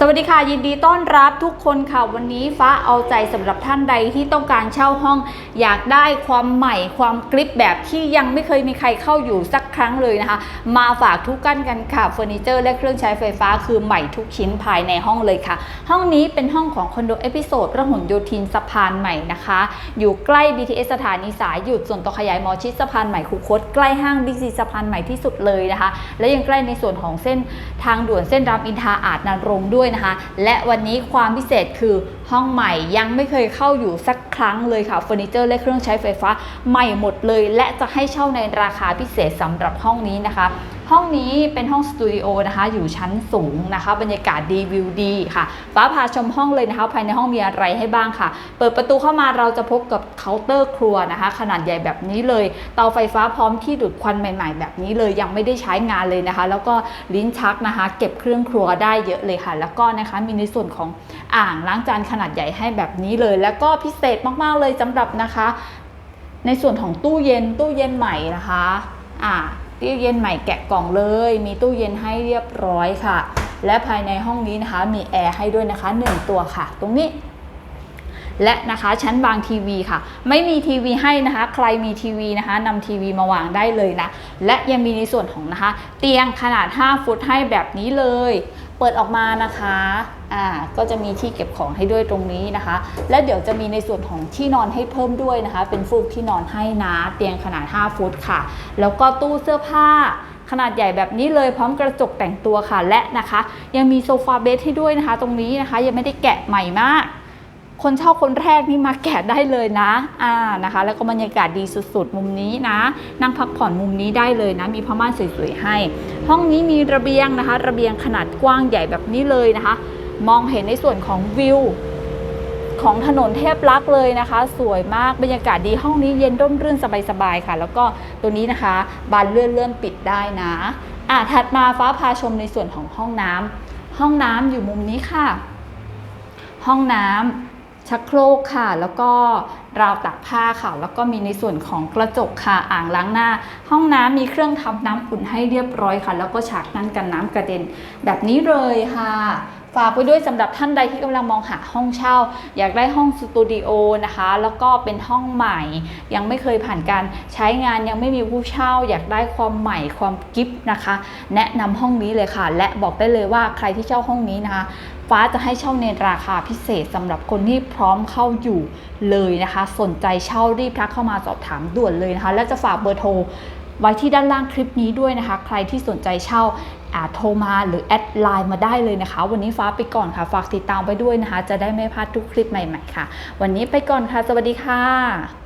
สวัสดีค่ะ ยินดีต้อนรับทุกคนค่ะ วันนี้ฟ้าเอาใจสำหรับท่านใดที่ต้องการเช่าห้อง อยากได้ความใหม่ความกริปแบบที่ยังไม่เคยมีใครเข้าอยู่สักครั้งเลยนะคะ มาฝากทุกกันกันค่ะเฟอร์นิเจอร์และเครื่องใช้ไฟฟ้าคือใหม่ทุกชิ้นภายในห้องเลยค่ะ ห้องนี้เป็นห้องของคอนโดเอพิโซดระหนโยธินสะพานใหม่นะคะ อยู่ใกล้ BTS สถานีสายหยุดส่วนต่อขยายมอชิดสะพานใหม่คูคตใกล้ห้างบิ๊กซีสะพานใหม่ที่สุดเลยนะคะ และยังใกล้ในส่วนของเส้นทางด่วนเส้นรามอินทราอาจนรงด้วยนะคะ และวันนี้ความพิเศษคือ ห้องใหม่ยังไม่เคยเข้าอยู่สักครั้งเลยค่ะเฟอร์นิเจอร์และเครื่องใช้ไฟฟ้าใหม่หมดเลย และจะให้เช่าในราคาพิเศษสำหรับห้องนี้นะคะ ห้องนี้เป็นห้องสตูดิโอนะคะ อยู่ชั้นสูงนะคะ บรรยากาศดีวิวดีค่ะ ฟ้าพาชมห้องเลยนะคะ ภายในห้องมีอะไรให้บ้างค่ะ เปิดประตูเข้ามาเราจะพบกับเคาน์เตอร์ครัวนะคะ ขนาดใหญ่แบบนี้เลย เตาไฟฟ้าพร้อมที่ดูดควันใหม่ ๆ แบบนี้เลยยังไม่ได้ใช้งานเลยนะคะ แล้วก็ลิ้นชักนะคะ เก็บเครื่องครัวได้เยอะเลยค่ะ แล้วก็นะคะมีในส่วนของอ่างล้างจานขนาดใหญ่ให้แบบนี้เลย แล้วก็พิเศษมากๆเลยสำหรับนะคะ ในส่วนของตู้เย็นตู้เย็นใหม่นะคะอ่าตู้เย็นใหม่แกะกล่องเลย มีตู้เย็นให้เรียบร้อยค่ะ และภายในห้องนี้นะคะมีแอร์ให้ด้วยนะคะหนึ่งตัวค่ะ ตรงนี้และนะคะชั้นวางทีวีค่ะ ไม่มีทีวีให้นะคะ ใครมีทีวีนะคะนำทีวีมาวางได้เลยนะ และยังมีในส่วนของนะคะ เตียงขนาด 5 ฟุตให้แบบนี้เลย เปิดออกมานะคะ อ่าก็จะมีที่เก็บของให้ด้วยตรงนี้นะคะ และเดี๋ยวจะมีในส่วนของที่นอนให้เพิ่มด้วยนะคะ เป็นฟูกที่นอนให้นะเตียงขนาด 5 ฟุตค่ะ แล้วก็ตู้เสื้อผ้าขนาดใหญ่แบบนี้เลยพร้อมกระจกแต่งตัวค่ะและนะคะ ยังมีโซฟาเบดให้ด้วยนะคะ ตรงนี้นะคะยังไม่ได้แกะใหม่มาก คนเช่าคนแรกนี่มาแกะได้เลยนะอ่านะคะ แล้วก็บรรยากาศดีสุดๆ มุมนี้นะ นั่งพักผ่อนมุมนี้ได้เลยนะ มีผ้าม่านสวยๆให้ ห้องนี้มีระเบียงนะคะ ระเบียงขนาดกว้างใหญ่แบบนี้เลยนะคะ มองเห็นในส่วนของวิวของถนนเทพรักษ์เลยนะคะ สวยมากบรรยากาศดีห้องนี้เย็นร่มรื่นสบายๆค่ะ แล้วก็ตัวนี้นะคะ บานเลื่อนเลื่อนๆปิดได้นะอะถัดมาฟ้าพาชมในส่วนของห้องน้ำห้องน้ำอยู่มุมนี้ค่ะ ห้องน้ำชักโครกค่ะ แล้วก็ราวตักผ้าค่ะ แล้วก็มีในส่วนของกระจกค่ะ อ่างล้างหน้า ห้องน้ำมีเครื่องทำน้ำอุ่นให้เรียบร้อยค่ะ แล้วก็ฉากกั้นกันน้ำกระเด็นแบบนี้เลยค่ะ ฝากไว้ด้วยสำหรับท่านใดที่กำลังมองหาห้องเช่า อยากได้ห้องสตูดิโอนะคะ แล้วก็เป็นห้องใหม่ ยังไม่เคยผ่านการใช้งานยังไม่มีผู้เช่า อยากได้ความใหม่ความกิฟต์นะคะ แนะนำห้องนี้เลยค่ะ และบอกได้เลยว่าใครที่เช่าห้องนี้นะคะฟ้าจะให้เช่าในราคาพิเศษสำหรับคนที่พร้อมเข้าอยู่เลยนะคะ สนใจเช่ารีบทักเข้ามาสอบถามด่วนเลยนะคะ และจะฝากเบอร์โทร ไว้ที่ด้านล่างคลิปนี้ด้วยนะคะ ใครที่สนใจเช่าโทรมาหรือแอดไลน์มาได้เลยนะคะ วันนี้ฟ้าไปก่อนค่ะ ฝากติดตามไปด้วยนะคะ จะได้ไม่พลาดทุกคลิปใหม่ๆค่ะ วันนี้ไปก่อนค่ะ สวัสดีค่ะ